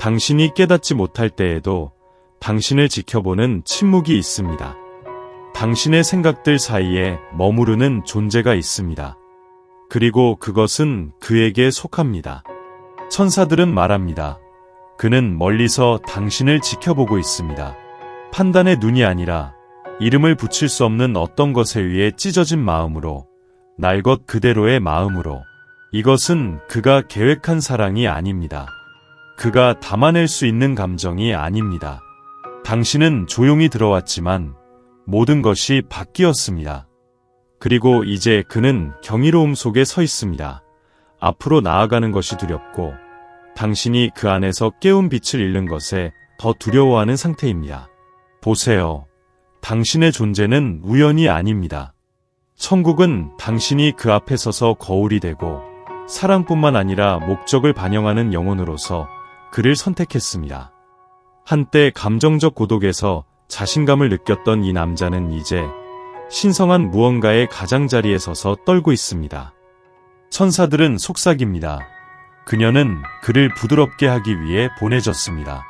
당신이 깨닫지 못할 때에도 당신을 지켜보는 침묵이 있습니다. 당신의 생각들 사이에 머무르는 존재가 있습니다. 그리고 그것은 그에게 속합니다. 천사들은 말합니다. 그는 멀리서 당신을 지켜보고 있습니다. 판단의 눈이 아니라 이름을 붙일 수 없는 어떤 것에 의해 찢어진 마음으로 날 것 그대로의 마음으로 이것은 그가 계획한 사랑이 아닙니다. 그가 담아낼 수 있는 감정이 아닙니다. 당신은 조용히 들어왔지만 모든 것이 바뀌었습니다. 그리고 이제 그는 경이로움 속에 서 있습니다. 앞으로 나아가는 것이 두렵고 당신이 그 안에서 깨운 빛을 잃는 것에 더 두려워하는 상태입니다. 보세요. 당신의 존재는 우연이 아닙니다. 천국은 당신이 그 앞에 서서 거울이 되고 사랑뿐만 아니라 목적을 반영하는 영혼으로서 그를 선택했습니다. 한때 감정적 고독에서 자신감을 느꼈던 이 남자는 이제 신성한 무언가의 가장자리에 서서 떨고 있습니다. 천사들은 속삭입니다. 그녀는 그를 부드럽게 하기 위해 보내졌습니다.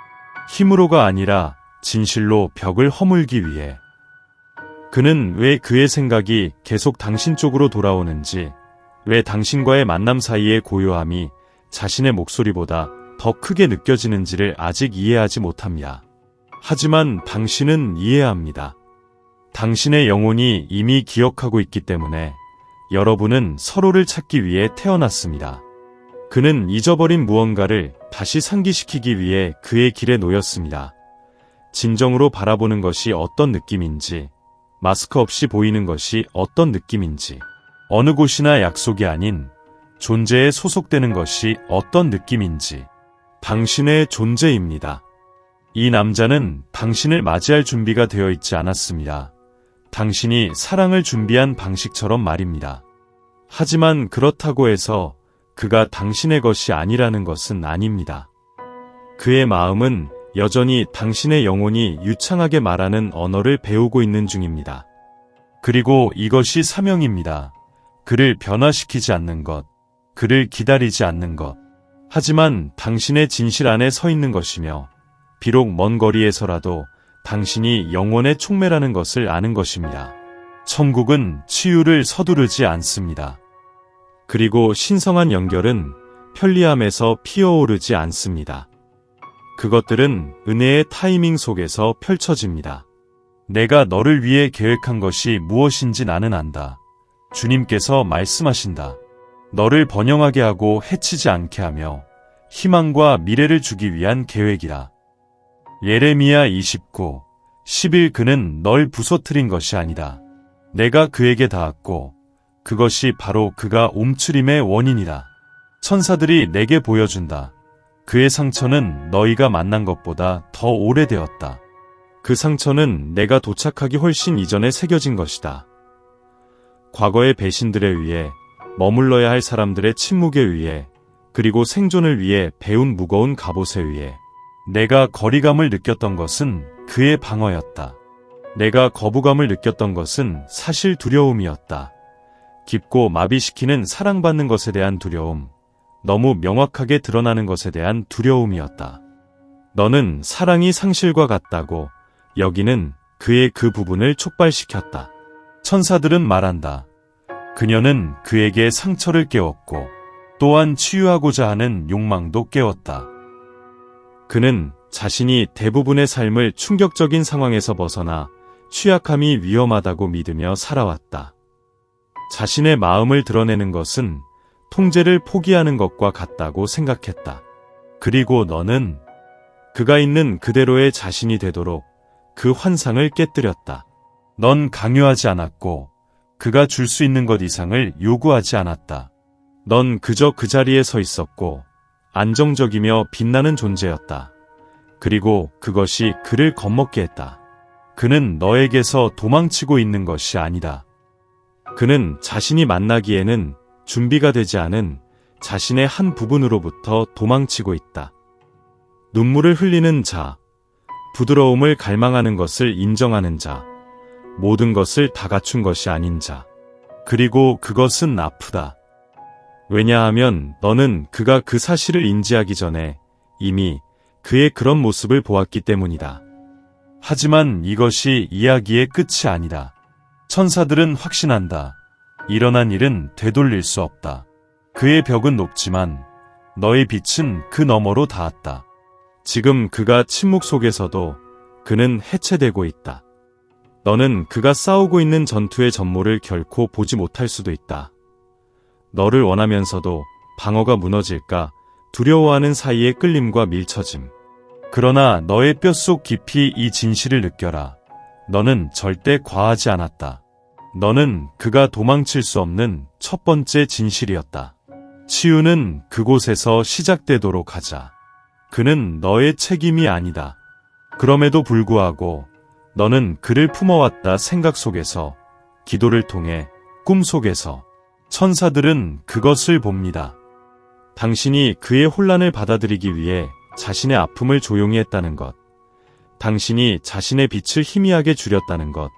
힘으로가 아니라 진실로 벽을 허물기 위해. 그는 왜 그의 생각이 계속 당신 쪽으로 돌아오는지, 왜 당신과의 만남 사이의 고요함이 자신의 목소리보다 더 크게 느껴지는지를 아직 이해하지 못합니다. 하지만 당신은 이해합니다. 당신의 영혼이 이미 기억하고 있기 때문에 여러분은 서로를 찾기 위해 태어났습니다. 그는 잊어버린 무언가를 다시 상기시키기 위해 그의 길에 놓였습니다. 진정으로 바라보는 것이 어떤 느낌인지, 마스크 없이 보이는 것이 어떤 느낌인지, 어느 곳이나 약속이 아닌 존재에 소속되는 것이 어떤 느낌인지, 당신의 존재입니다. 이 남자는 당신을 맞이할 준비가 되어 있지 않았습니다. 당신이 사랑을 준비한 방식처럼 말입니다. 하지만 그렇다고 해서 그가 당신의 것이 아니라는 것은 아닙니다. 그의 마음은 여전히 당신의 영혼이 유창하게 말하는 언어를 배우고 있는 중입니다. 그리고 이것이 사명입니다. 그를 변화시키지 않는 것, 그를 기다리지 않는 것. 하지만 당신의 진실 안에 서 있는 것이며, 비록 먼 거리에서라도 당신이 영원의 촉매라는 것을 아는 것입니다. 천국은 치유를 서두르지 않습니다. 그리고 신성한 연결은 편리함에서 피어오르지 않습니다. 그것들은 은혜의 타이밍 속에서 펼쳐집니다. 내가 너를 위해 계획한 것이 무엇인지 나는 안다. 주님께서 말씀하신다. 너를 번영하게 하고 해치지 않게 하며 희망과 미래를 주기 위한 계획이라. 예레미야 29, 10일 그는 널 부서뜨린 것이 아니다. 내가 그에게 닿았고 그것이 바로 그가 옴츠림의 원인이다. 천사들이 내게 보여준다. 그의 상처는 너희가 만난 것보다 더 오래되었다. 그 상처는 내가 도착하기 훨씬 이전에 새겨진 것이다. 과거의 배신들에 의해 머물러야 할 사람들의 침묵에 의해 그리고 생존을 위해 배운 무거운 갑옷에 의해 내가 거리감을 느꼈던 것은 그의 방어였다. 내가 거부감을 느꼈던 것은 사실 두려움이었다. 깊고 마비시키는 사랑받는 것에 대한 두려움, 너무 명확하게 드러나는 것에 대한 두려움이었다. 너는 사랑이 상실과 같다고 여기는 그의 그 부분을 촉발시켰다. 천사들은 말한다. 그녀는 그에게 상처를 깨웠고 또한 치유하고자 하는 욕망도 깨웠다. 그는 자신이 대부분의 삶을 충격적인 상황에서 벗어나 취약함이 위험하다고 믿으며 살아왔다. 자신의 마음을 드러내는 것은 통제를 포기하는 것과 같다고 생각했다. 그리고 너는 그가 있는 그대로의 자신이 되도록 그 환상을 깨뜨렸다. 넌 강요하지 않았고 그가 줄 수 있는 것 이상을 요구하지 않았다. 넌 그저 그 자리에 서 있었고 안정적이며 빛나는 존재였다. 그리고 그것이 그를 겁먹게 했다. 그는 너에게서 도망치고 있는 것이 아니다. 그는 자신이 만나기에는 준비가 되지 않은 자신의 한 부분으로부터 도망치고 있다. 눈물을 흘리는 자, 부드러움을 갈망하는 것을 인정하는 자, 모든 것을 다 갖춘 것이 아닌 자, 그리고 그것은 아프다. 왜냐하면 너는 그가 그 사실을 인지하기 전에 이미 그의 그런 모습을 보았기 때문이다. 하지만 이것이 이야기의 끝이 아니다. 천사들은 확신한다. 일어난 일은 되돌릴 수 없다. 그의 벽은 높지만 너의 빛은 그 너머로 닿았다. 지금 그가 침묵 속에서도 그는 해체되고 있다. 너는 그가 싸우고 있는 전투의 전모를 결코 보지 못할 수도 있다. 너를 원하면서도 방어가 무너질까 두려워하는 사이의 끌림과 밀처짐. 그러나 너의 뼛속 깊이 이 진실을 느껴라. 너는 절대 과하지 않았다. 너는 그가 도망칠 수 없는 첫 번째 진실이었다. 치유는 그곳에서 시작되도록 하자. 그는 너의 책임이 아니다. 그럼에도 불구하고 너는 그를 품어왔다 생각 속에서, 기도를 통해, 꿈 속에서. 천사들은 그것을 봅니다. 당신이 그의 혼란을 받아들이기 위해 자신의 아픔을 조용히 했다는 것. 당신이 자신의 빛을 희미하게 줄였다는 것.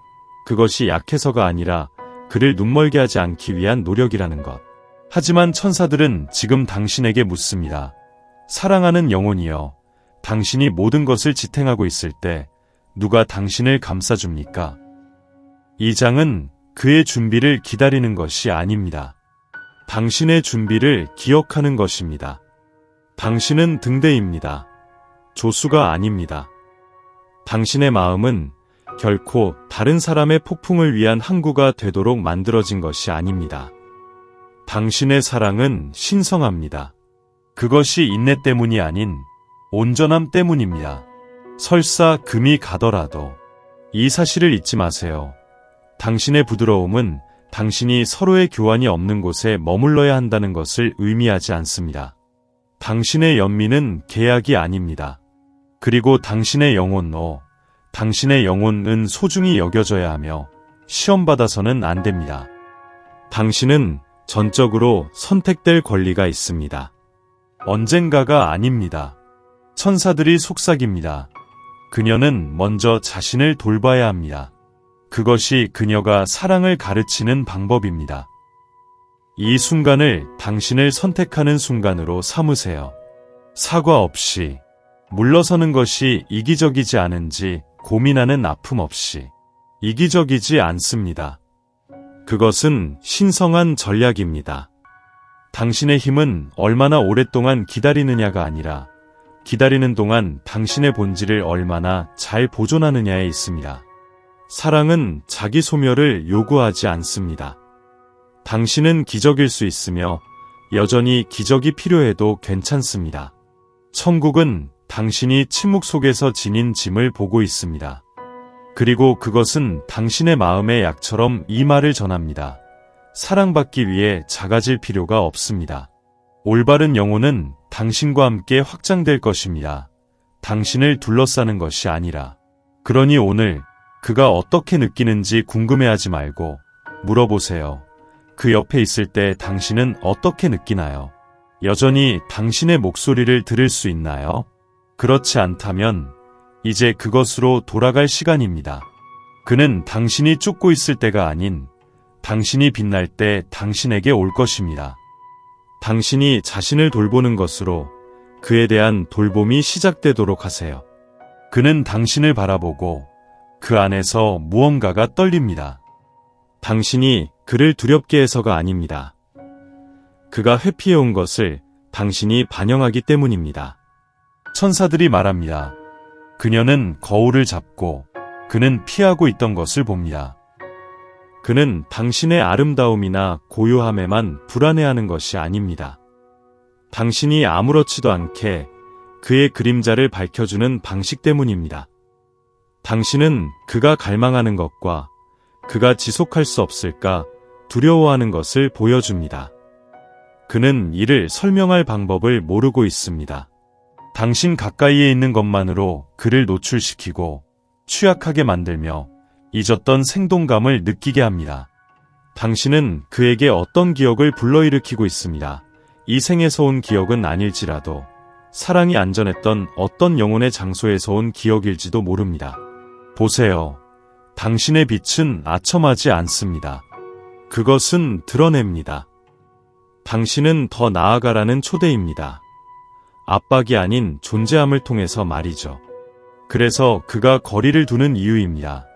그것이 약해서가 아니라 그를 눈멀게 하지 않기 위한 노력이라는 것. 하지만 천사들은 지금 당신에게 묻습니다. 사랑하는 영혼이여, 당신이 모든 것을 지탱하고 있을 때 누가 당신을 감싸줍니까? 이 장은 그의 준비를 기다리는 것이 아닙니다. 당신의 준비를 기억하는 것입니다. 당신은 등대입니다. 조수가 아닙니다. 당신의 마음은 결코 다른 사람의 폭풍을 위한 항구가 되도록 만들어진 것이 아닙니다. 당신의 사랑은 신성합니다. 그것이 인내 때문이 아닌 온전함 때문입니다. 설사 금이 가더라도 이 사실을 잊지 마세요. 당신의 부드러움은 당신이 서로의 교환이 없는 곳에 머물러야 한다는 것을 의미하지 않습니다. 당신의 연민은 계약이 아닙니다. 그리고 당신의 영혼도 당신의 영혼은 소중히 여겨져야 하며 시험받아서는 안 됩니다. 당신은 전적으로 선택될 권리가 있습니다. 언젠가가 아닙니다. 천사들이 속삭입니다. 그녀는 먼저 자신을 돌봐야 합니다. 그것이 그녀가 사랑을 가르치는 방법입니다. 이 순간을 당신을 선택하는 순간으로 삼으세요. 사과 없이 물러서는 것이 이기적이지 않은지 고민하는 아픔 없이 이기적이지 않습니다. 그것은 신성한 전략입니다. 당신의 힘은 얼마나 오랫동안 기다리느냐가 아니라 기다리는 동안 당신의 본질을 얼마나 잘 보존하느냐에 있습니다. 사랑은 자기 소멸을 요구하지 않습니다. 당신은 기적일 수 있으며 여전히 기적이 필요해도 괜찮습니다. 천국은 당신이 침묵 속에서 지닌 짐을 보고 있습니다. 그리고 그것은 당신의 마음의 약처럼 이 말을 전합니다. 사랑받기 위해 작아질 필요가 없습니다. 올바른 영혼은 당신과 함께 확장될 것입니다. 당신을 둘러싸는 것이 아니라. 그러니 오늘 그가 어떻게 느끼는지 궁금해하지 말고 물어보세요. 그 옆에 있을 때 당신은 어떻게 느끼나요? 여전히 당신의 목소리를 들을 수 있나요? 그렇지 않다면 이제 그것으로 돌아갈 시간입니다. 그는 당신이 쫓고 있을 때가 아닌 당신이 빛날 때 당신에게 올 것입니다. 당신이 자신을 돌보는 것으로 그에 대한 돌봄이 시작되도록 하세요. 그는 당신을 바라보고 그 안에서 무언가가 떨립니다. 당신이 그를 두렵게 해서가 아닙니다. 그가 회피해온 것을 당신이 반영하기 때문입니다. 천사들이 말합니다. 그녀는 거울을 잡고 그는 피하고 있던 것을 봅니다. 그는 당신의 아름다움이나 고요함에만 불안해하는 것이 아닙니다. 당신이 아무렇지도 않게 그의 그림자를 밝혀주는 방식 때문입니다. 당신은 그가 갈망하는 것과 그가 지속할 수 없을까 두려워하는 것을 보여줍니다. 그는 이를 설명할 방법을 모르고 있습니다. 당신 가까이에 있는 것만으로 그를 노출시키고 취약하게 만들며 잊었던 생동감을 느끼게 합니다. 당신은 그에게 어떤 기억을 불러일으키고 있습니다. 이 생에서 온 기억은 아닐지라도 사랑이 안전했던 어떤 영혼의 장소에서 온 기억일지도 모릅니다. 보세요. 당신의 빛은 아첨하지 않습니다. 그것은 드러냅니다. 당신은 더 나아가라는 초대입니다. 압박이 아닌 존재함을 통해서 말이죠. 그래서 그가 거리를 두는 이유입니다.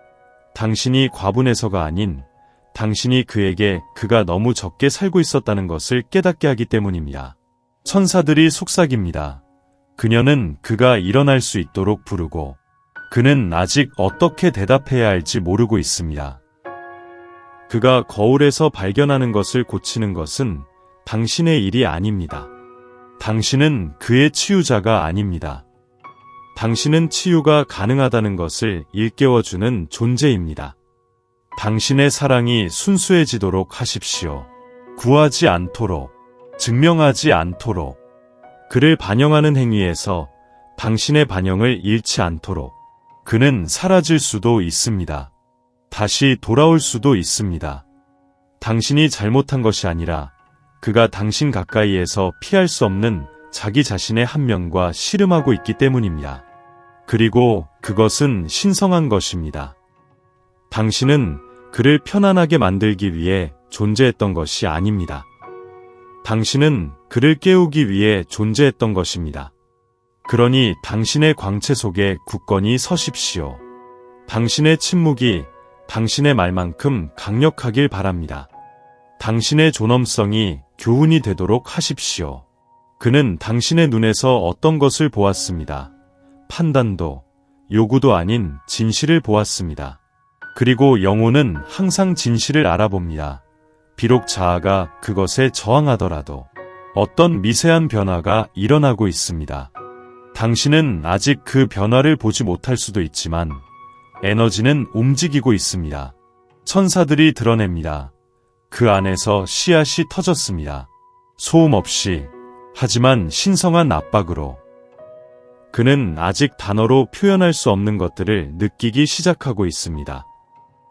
당신이 과분해서가 아닌 당신이 그에게 그가 너무 적게 살고 있었다는 것을 깨닫게 하기 때문입니다. 천사들이 속삭입니다. 그녀는 그가 일어날 수 있도록 부르고 그는 아직 어떻게 대답해야 할지 모르고 있습니다. 그가 거울에서 발견하는 것을 고치는 것은 당신의 일이 아닙니다. 당신은 그의 치유자가 아닙니다. 당신은 치유가 가능하다는 것을 일깨워주는 존재입니다. 당신의 사랑이 순수해지도록 하십시오. 구하지 않도록, 증명하지 않도록, 그를 반영하는 행위에서 당신의 반영을 잃지 않도록, 그는 사라질 수도 있습니다. 다시 돌아올 수도 있습니다. 당신이 잘못한 것이 아니라 그가 당신 가까이에서 피할 수 없는 자기 자신의 한면과 씨름하고 있기 때문입니다. 그리고 그것은 신성한 것입니다. 당신은 그를 편안하게 만들기 위해 존재했던 것이 아닙니다. 당신은 그를 깨우기 위해 존재했던 것입니다. 그러니 당신의 광채 속에 굳건히 서십시오. 당신의 침묵이 당신의 말만큼 강력하길 바랍니다. 당신의 존엄성이 교훈이 되도록 하십시오. 그는 당신의 눈에서 어떤 것을 보았습니다. 판단도, 요구도 아닌 진실을 보았습니다. 그리고 영혼은 항상 진실을 알아봅니다. 비록 자아가 그것에 저항하더라도 어떤 미세한 변화가 일어나고 있습니다. 당신은 아직 그 변화를 보지 못할 수도 있지만 에너지는 움직이고 있습니다. 천사들이 드러냅니다. 그 안에서 씨앗이 터졌습니다. 소음 없이, 하지만 신성한 압박으로. 그는 아직 단어로 표현할 수 없는 것들을 느끼기 시작하고 있습니다.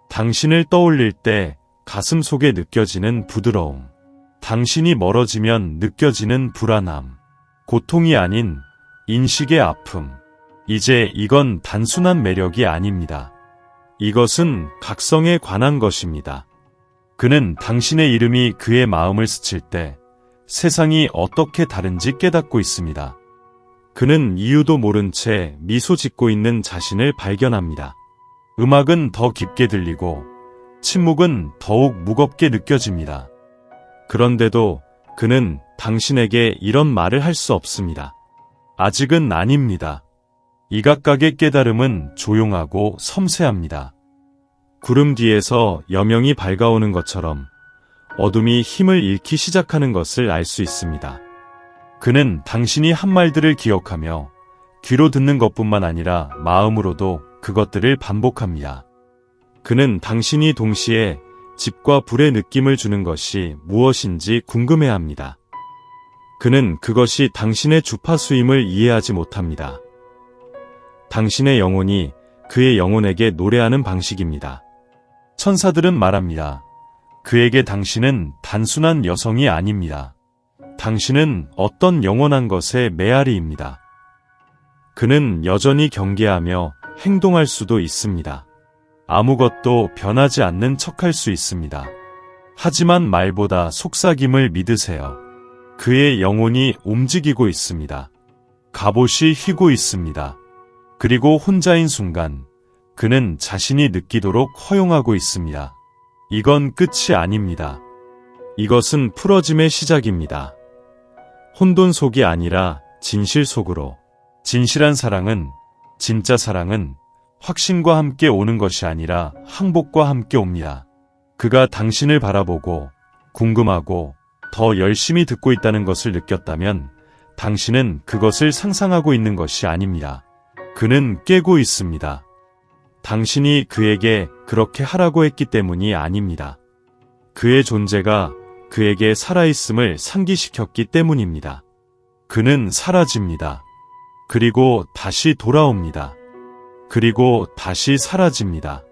당신을 떠올릴 때 가슴 속에 느껴지는 부드러움. 당신이 멀어지면 느껴지는 불안함. 고통이 아닌 인식의 아픔. 이제 이건 단순한 매력이 아닙니다. 이것은 각성에 관한 것입니다. 그는 당신의 이름이 그의 마음을 스칠 때 세상이 어떻게 다른지 깨닫고 있습니다. 그는 이유도 모른 채 미소 짓고 있는 자신을 발견합니다. 음악은 더 깊게 들리고 침묵은 더욱 무겁게 느껴집니다. 그런데도 그는 당신에게 이런 말을 할 수 없습니다. 아직은 아닙니다. 이각각의 깨달음은 조용하고 섬세합니다. 구름 뒤에서 여명이 밝아오는 것처럼 어둠이 힘을 잃기 시작하는 것을 알 수 있습니다. 그는 당신이 한 말들을 기억하며 귀로 듣는 것뿐만 아니라 마음으로도 그것들을 반복합니다. 그는 당신이 동시에 집과 불의 느낌을 주는 것이 무엇인지 궁금해합니다. 그는 그것이 당신의 주파수임을 이해하지 못합니다. 당신의 영혼이 그의 영혼에게 노래하는 방식입니다. 천사들은 말합니다. 그에게 당신은 단순한 여성이 아닙니다. 당신은 어떤 영원한 것의 메아리입니다. 그는 여전히 경계하며 행동할 수도 있습니다. 아무것도 변하지 않는 척할 수 있습니다. 하지만 말보다 속삭임을 믿으세요. 그의 영혼이 움직이고 있습니다. 갑옷이 휘고 있습니다. 그리고 혼자인 순간 그는 자신이 느끼도록 허용하고 있습니다. 이건 끝이 아닙니다. 이것은 풀어짐의 시작입니다. 혼돈 속이 아니라 진실 속으로. 진실한 사랑은, 진짜 사랑은 확신과 함께 오는 것이 아니라 항복과 함께 옵니다. 그가 당신을 바라보고 궁금하고 더 열심히 듣고 있다는 것을 느꼈다면 당신은 그것을 상상하고 있는 것이 아닙니다. 그는 깨고 있습니다. 당신이 그에게 그렇게 하라고 했기 때문이 아닙니다. 그의 존재가 그에게 살아있음을 상기시켰기 때문입니다. 그는 사라집니다. 그리고 다시 돌아옵니다. 그리고 다시 사라집니다.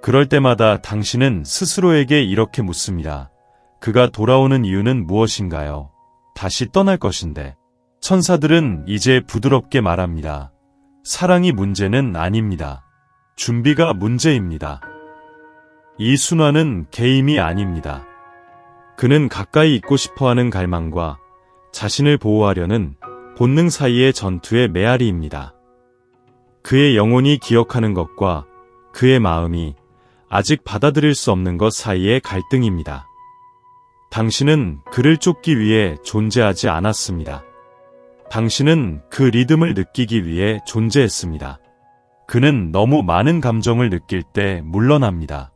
그럴 때마다 당신은 스스로에게 이렇게 묻습니다. 그가 돌아오는 이유는 무엇인가요? 다시 떠날 것인데. 천사들은 이제 부드럽게 말합니다. 사랑이 문제는 아닙니다. 준비가 문제입니다. 이 순환은 게임이 아닙니다. 그는 가까이 있고 싶어 하는 갈망과 자신을 보호하려는 본능 사이의 전투의 메아리입니다. 그의 영혼이 기억하는 것과 그의 마음이 아직 받아들일 수 없는 것 사이의 갈등입니다. 당신은 그를 쫓기 위해 존재하지 않았습니다. 당신은 그 리듬을 느끼기 위해 존재했습니다. 그는 너무 많은 감정을 느낄 때 물러납니다.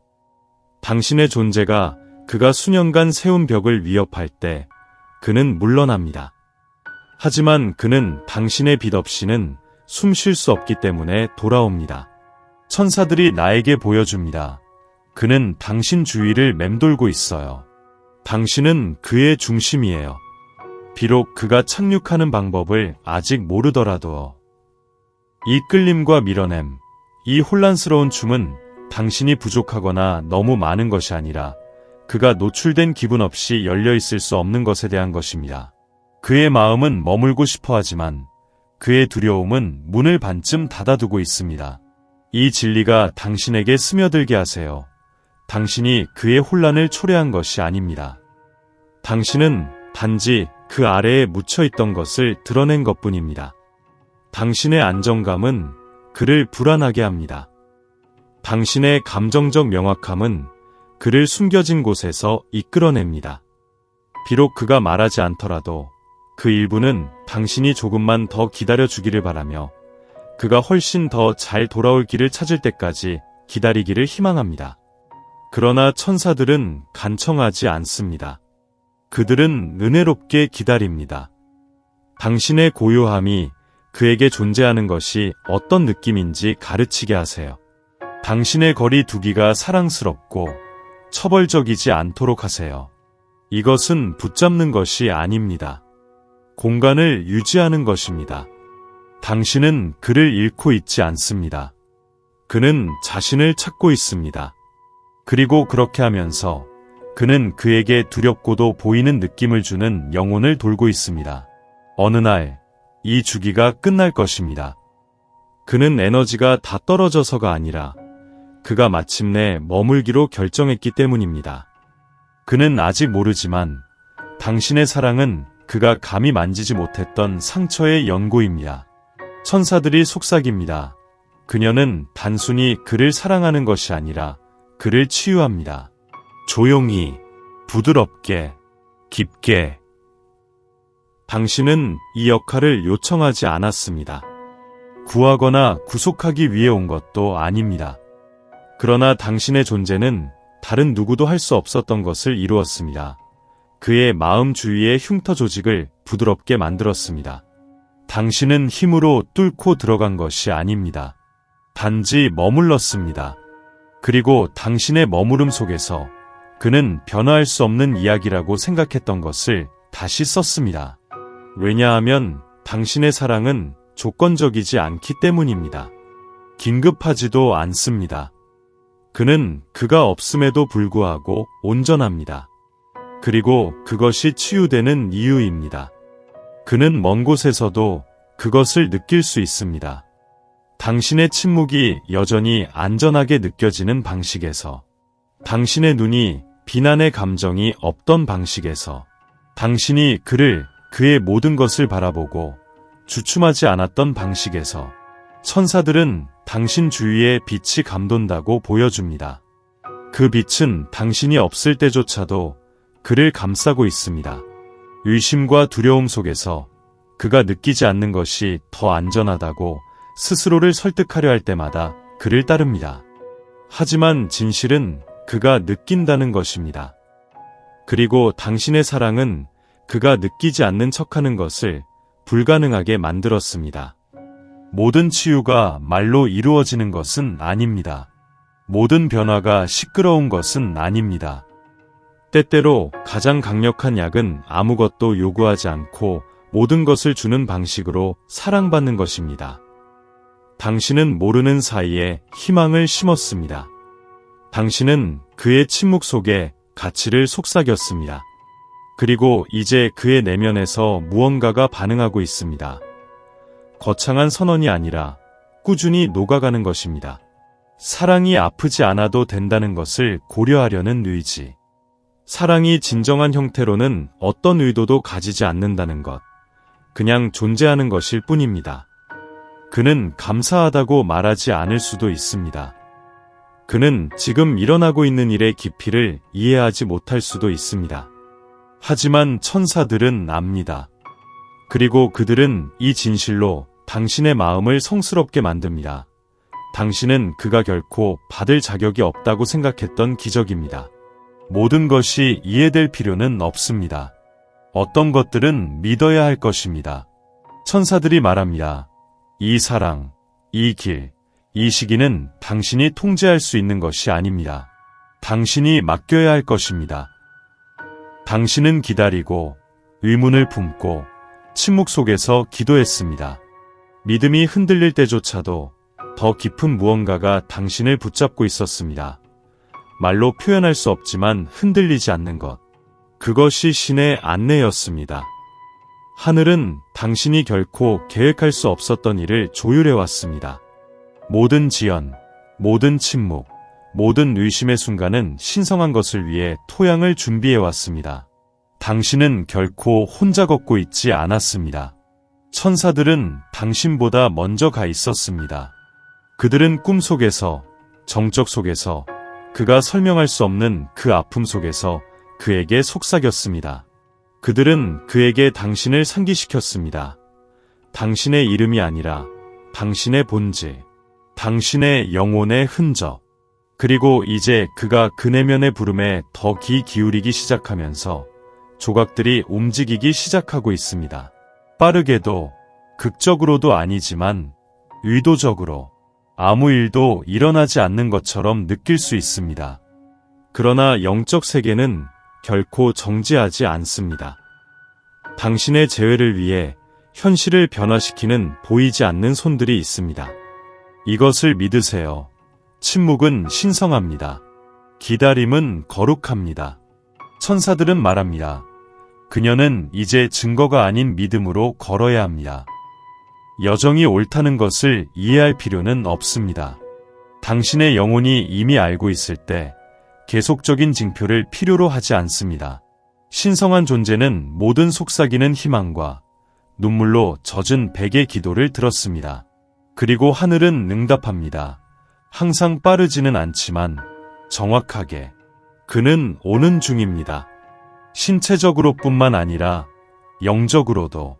당신의 존재가 그가 수년간 세운 벽을 위협할 때 그는 물러납니다. 하지만 그는 당신의 빛 없이는 숨 쉴 수 없기 때문에 돌아옵니다. 천사들이 나에게 보여줍니다. 그는 당신 주위를 맴돌고 있어요. 당신은 그의 중심이에요. 비록 그가 착륙하는 방법을 아직 모르더라도 이 끌림과 밀어냄, 이 혼란스러운 춤은 당신이 부족하거나 너무 많은 것이 아니라 그가 노출된 기분 없이 열려 있을 수 없는 것에 대한 것입니다. 그의 마음은 머물고 싶어 하지만 그의 두려움은 문을 반쯤 닫아두고 있습니다. 이 진리가 당신에게 스며들게 하세요. 당신이 그의 혼란을 초래한 것이 아닙니다. 당신은 단지 그 아래에 묻혀 있던 것을 드러낸 것 뿐입니다. 당신의 안정감은 그를 불안하게 합니다. 당신의 감정적 명확함은 그를 숨겨진 곳에서 이끌어냅니다. 비록 그가 말하지 않더라도 그 일부는 당신이 조금만 더 기다려 주기를 바라며 그가 훨씬 더 잘 돌아올 길을 찾을 때까지 기다리기를 희망합니다. 그러나 천사들은 간청하지 않습니다. 그들은 은혜롭게 기다립니다. 당신의 고요함이 그에게 존재하는 것이 어떤 느낌인지 가르치게 하세요. 당신의 거리 두기가 사랑스럽고 처벌적이지 않도록 하세요. 이것은 붙잡는 것이 아닙니다. 공간을 유지하는 것입니다. 당신은 그를 잃고 있지 않습니다. 그는 자신을 찾고 있습니다. 그리고 그렇게 하면서 그는 그에게 두렵고도 보이는 느낌을 주는 영혼을 돌고 있습니다. 어느 날, 이 주기가 끝날 것입니다. 그는 에너지가 다 떨어져서가 아니라 그가 마침내 머물기로 결정했기 때문입니다. 그는 아직 모르지만 당신의 사랑은 그가 감히 만지지 못했던 상처의 연고입니다. 천사들이 속삭입니다. 그녀는 단순히 그를 사랑하는 것이 아니라 그를 치유합니다. 조용히, 부드럽게, 깊게. 당신은 이 역할을 요청하지 않았습니다. 구하거나 구속하기 위해 온 것도 아닙니다. 그러나 당신의 존재는 다른 누구도 할 수 없었던 것을 이루었습니다. 그의 마음 주위의 흉터 조직을 부드럽게 만들었습니다. 당신은 힘으로 뚫고 들어간 것이 아닙니다. 단지 머물렀습니다. 그리고 당신의 머무름 속에서 그는 변화할 수 없는 이야기라고 생각했던 것을 다시 썼습니다. 왜냐하면 당신의 사랑은 조건적이지 않기 때문입니다. 긴급하지도 않습니다. 그는 그가 없음에도 불구하고 온전합니다. 그리고 그것이 치유되는 이유입니다. 그는 먼 곳에서도 그것을 느낄 수 있습니다. 당신의 침묵이 여전히 안전하게 느껴지는 방식에서, 당신의 눈이 비난의 감정이 없던 방식에서 당신이 그를 그의 모든 것을 바라보고 주춤하지 않았던 방식에서 천사들은 당신 주위에 빛이 감돈다고 보여줍니다. 그 빛은 당신이 없을 때조차도 그를 감싸고 있습니다. 의심과 두려움 속에서 그가 느끼지 않는 것이 더 안전하다고 스스로를 설득하려 할 때마다 그를 따릅니다. 하지만 진실은 그가 느낀다는 것입니다. 그리고 당신의 사랑은 그가 느끼지 않는 척하는 것을 불가능하게 만들었습니다. 모든 치유가 말로 이루어지는 것은 아닙니다. 모든 변화가 시끄러운 것은 아닙니다. 때때로 가장 강력한 약은 아무것도 요구하지 않고 모든 것을 주는 방식으로 사랑받는 것입니다. 당신은 모르는 사이에 희망을 심었습니다. 당신은 그의 침묵 속에 가치를 속삭였습니다. 그리고 이제 그의 내면에서 무언가가 반응하고 있습니다. 거창한 선언이 아니라 꾸준히 녹아가는 것입니다. 사랑이 아프지 않아도 된다는 것을 고려하려는 의지. 사랑이 진정한 형태로는 어떤 의도도 가지지 않는다는 것. 그냥 존재하는 것일 뿐입니다. 그는 감사하다고 말하지 않을 수도 있습니다. 그는 지금 일어나고 있는 일의 깊이를 이해하지 못할 수도 있습니다. 하지만 천사들은 압니다. 그리고 그들은 이 진실로 당신의 마음을 성스럽게 만듭니다. 당신은 그가 결코 받을 자격이 없다고 생각했던 기적입니다. 모든 것이 이해될 필요는 없습니다. 어떤 것들은 믿어야 할 것입니다. 천사들이 말합니다. 이 사랑, 이 길, 이 시기는 당신이 통제할 수 있는 것이 아닙니다. 당신이 맡겨야 할 것입니다. 당신은 기다리고 의문을 품고 침묵 속에서 기도했습니다. 믿음이 흔들릴 때조차도 더 깊은 무언가가 당신을 붙잡고 있었습니다. 말로 표현할 수 없지만 흔들리지 않는 것. 그것이 신의 안내였습니다. 하늘은 당신이 결코 계획할 수 없었던 일을 조율해 왔습니다. 모든 지연, 모든 침묵, 모든 의심의 순간은 신성한 것을 위해 토양을 준비해 왔습니다. 당신은 결코 혼자 걷고 있지 않았습니다. 천사들은 당신보다 먼저 가 있었습니다. 그들은 꿈 속에서, 정적 속에서, 그가 설명할 수 없는 그 아픔 속에서 그에게 속삭였습니다. 그들은 그에게 당신을 상기시켰습니다. 당신의 이름이 아니라 당신의 본질, 당신의 영혼의 흔적. 그리고 이제 그가 그 내면의 부름에 더 귀 기울이기 시작하면서 조각들이 움직이기 시작하고 있습니다. 빠르게도 극적으로도 아니지만 의도적으로 아무 일도 일어나지 않는 것처럼 느낄 수 있습니다. 그러나 영적 세계는 결코 정지하지 않습니다. 당신의 재회를 위해 현실을 변화시키는 보이지 않는 손들이 있습니다. 이것을 믿으세요. 침묵은 신성합니다. 기다림은 거룩합니다. 천사들은 말합니다. 그녀는 이제 증거가 아닌 믿음으로 걸어야 합니다. 여정이 옳다는 것을 이해할 필요는 없습니다. 당신의 영혼이 이미 알고 있을 때 계속적인 징표를 필요로 하지 않습니다. 신성한 존재는 모든 속삭이는 희망과 눈물로 젖은 백의 기도를 들었습니다. 그리고 하늘은 응답합니다. 항상 빠르지는 않지만 정확하게 그는 오는 중입니다. 신체적으로 뿐만 아니라 영적으로도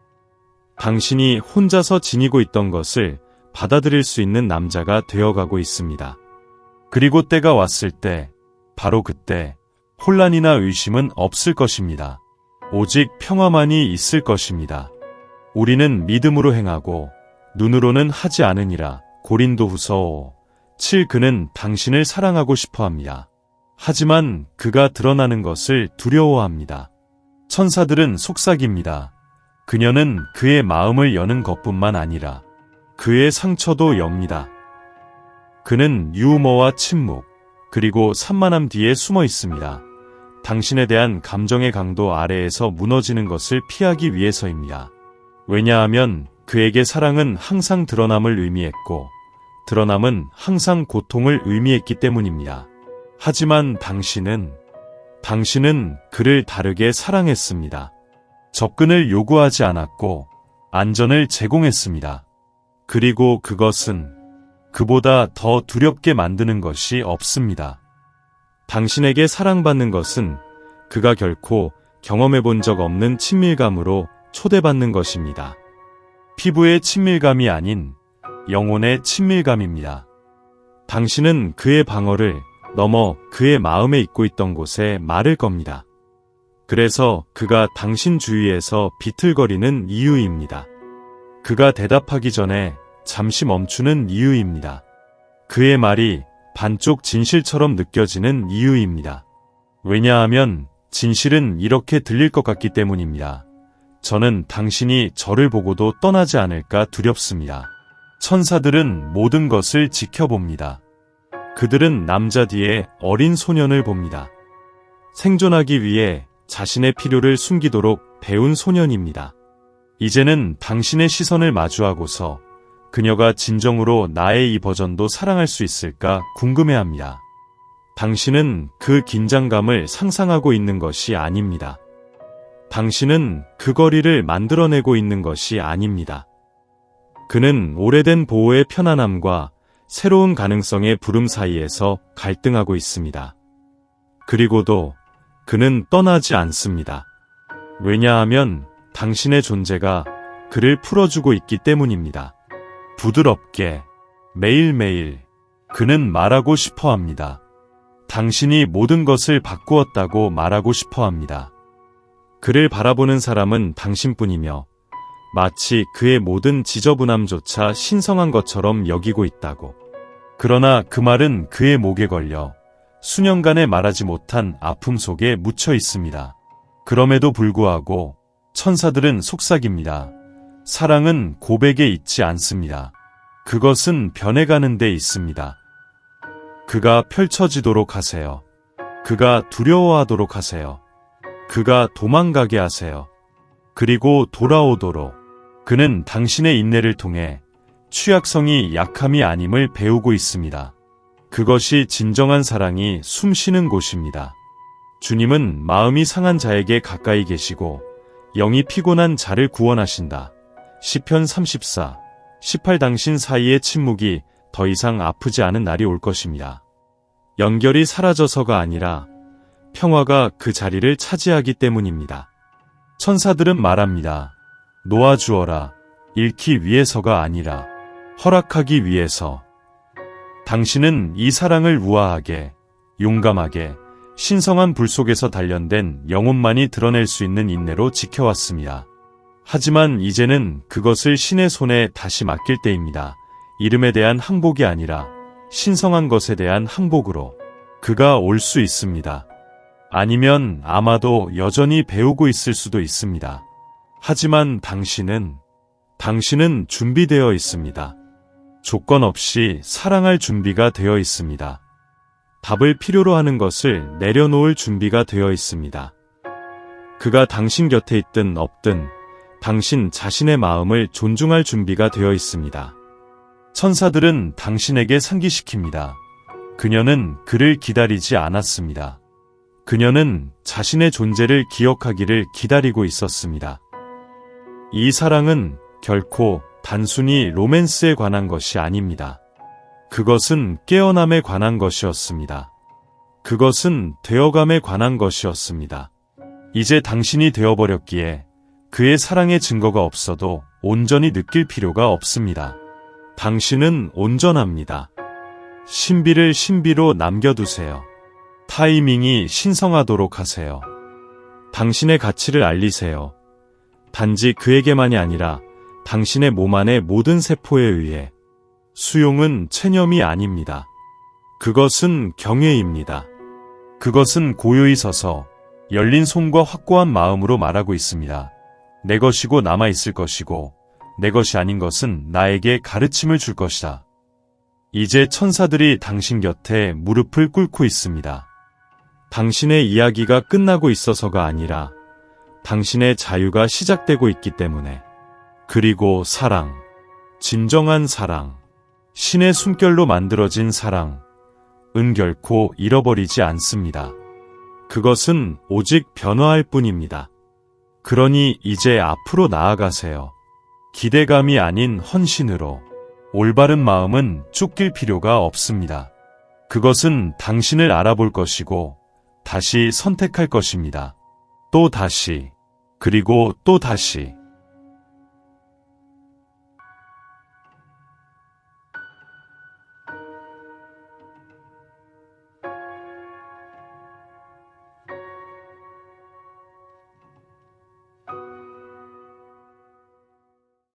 당신이 혼자서 지니고 있던 것을 받아들일 수 있는 남자가 되어가고 있습니다. 그리고 때가 왔을 때, 바로 그때, 혼란이나 의심은 없을 것입니다. 오직 평화만이 있을 것입니다. 우리는 믿음으로 행하고, 눈으로는 하지 않으니라, 고린도 후서 7 그는 당신을 사랑하고 싶어 합니다. 하지만 그가 드러나는 것을 두려워합니다. 천사들은 속삭입니다. 그녀는 그의 마음을 여는 것뿐만 아니라 그의 상처도 엽니다. 그는 유머와 침묵, 그리고 산만함 뒤에 숨어 있습니다. 당신에 대한 감정의 강도 아래에서 무너지는 것을 피하기 위해서입니다. 왜냐하면 그에게 사랑은 항상 드러남을 의미했고, 드러남은 항상 고통을 의미했기 때문입니다. 하지만 당신은, 당신은 그를 다르게 사랑했습니다. 접근을 요구하지 않았고 안전을 제공했습니다. 그리고 그것은 그보다 더 두렵게 만드는 것이 없습니다. 당신에게 사랑받는 것은 그가 결코 경험해 본 적 없는 친밀감으로 초대받는 것입니다. 피부의 친밀감이 아닌 영혼의 친밀감입니다. 당신은 그의 방어를 넘어 그의 마음에 있고 있던 곳에 마를 겁니다. 그래서 그가 당신 주위에서 비틀거리는 이유입니다. 그가 대답하기 전에 잠시 멈추는 이유입니다. 그의 말이 반쪽 진실처럼 느껴지는 이유입니다. 왜냐하면 진실은 이렇게 들릴 것 같기 때문입니다. 저는 당신이 저를 보고도 떠나지 않을까 두렵습니다. 천사들은 모든 것을 지켜봅니다. 그들은 남자 뒤에 어린 소년을 봅니다. 생존하기 위해 자신의 필요를 숨기도록 배운 소년입니다. 이제는 당신의 시선을 마주하고서 그녀가 진정으로 나의 이 버전도 사랑할 수 있을까 궁금해합니다. 당신은 그 긴장감을 상상하고 있는 것이 아닙니다. 당신은 그 거리를 만들어내고 있는 것이 아닙니다. 그는 오래된 보호의 편안함과 새로운 가능성의 부름 사이에서 갈등하고 있습니다. 그리고도 그는 떠나지 않습니다. 왜냐하면 당신의 존재가 그를 풀어주고 있기 때문입니다. 부드럽게 매일매일 그는 말하고 싶어 합니다. 당신이 모든 것을 바꾸었다고 말하고 싶어 합니다. 그를 바라보는 사람은 당신뿐이며 마치 그의 모든 지저분함조차 신성한 것처럼 여기고 있다고. 그러나 그 말은 그의 목에 걸려 수년간에 말하지 못한 아픔 속에 묻혀 있습니다. 그럼에도 불구하고 천사들은 속삭입니다. 사랑은 고백에 있지 않습니다. 그것은 변해가는 데 있습니다. 그가 펼쳐지도록 하세요. 그가 두려워하도록 하세요. 그가 도망가게 하세요. 그리고 돌아오도록 그는 당신의 인내를 통해 취약성이 약함이 아님을 배우고 있습니다. 그것이 진정한 사랑이 숨쉬는 곳입니다. 주님은 마음이 상한 자에게 가까이 계시고 영이 피곤한 자를 구원하신다. 시편 34, 18 당신 사이의 침묵이 더 이상 아프지 않은 날이 올 것입니다. 연결이 사라져서가 아니라 평화가 그 자리를 차지하기 때문입니다. 천사들은 말합니다. 놓아주어라. 잃기 위해서가 아니라 허락하기 위해서. 당신은 이 사랑을 우아하게, 용감하게, 신성한 불 속에서 단련된 영혼만이 드러낼 수 있는 인내로 지켜왔습니다. 하지만 이제는 그것을 신의 손에 다시 맡길 때입니다. 이름에 대한 항복이 아니라 신성한 것에 대한 항복으로 그가 올 수 있습니다. 아니면 아마도 여전히 배우고 있을 수도 있습니다. 하지만 당신은, 당신은 준비되어 있습니다. 조건 없이 사랑할 준비가 되어 있습니다. 답을 필요로 하는 것을 내려놓을 준비가 되어 있습니다. 그가 당신 곁에 있든 없든 당신 자신의 마음을 존중할 준비가 되어 있습니다. 천사들은 당신에게 상기시킵니다. 그녀는 그를 기다리지 않았습니다. 그녀는 자신의 존재를 기억하기를 기다리고 있었습니다. 이 사랑은 결코 단순히 로맨스에 관한 것이 아닙니다. 그것은 깨어남에 관한 것이었습니다. 그것은 되어감에 관한 것이었습니다. 이제 당신이 되어버렸기에 그의 사랑의 증거가 없어도 온전히 느낄 필요가 없습니다. 당신은 온전합니다. 신비를 신비로 남겨두세요. 타이밍이 신성하도록 하세요. 당신의 가치를 알리세요. 단지 그에게만이 아니라 당신의 몸 안의 모든 세포에 의해 수용은 체념이 아닙니다. 그것은 경외입니다. 그것은 고요히 서서 열린 손과 확고한 마음으로 말하고 있습니다. 내 것이고 남아있을 것이고 내 것이 아닌 것은 나에게 가르침을 줄 것이다. 이제 천사들이 당신 곁에 무릎을 꿇고 있습니다. 당신의 이야기가 끝나고 있어서가 아니라 당신의 자유가 시작되고 있기 때문에 그리고 사랑, 진정한 사랑, 신의 숨결로 만들어진 사랑, 은 결코 잃어버리지 않습니다. 그것은 오직 변화할 뿐입니다. 그러니 이제 앞으로 나아가세요. 기대감이 아닌 헌신으로 올바른 마음은 쫓길 필요가 없습니다. 그것은 당신을 알아볼 것이고 다시 선택할 것입니다. 또 다시, 그리고 또 다시.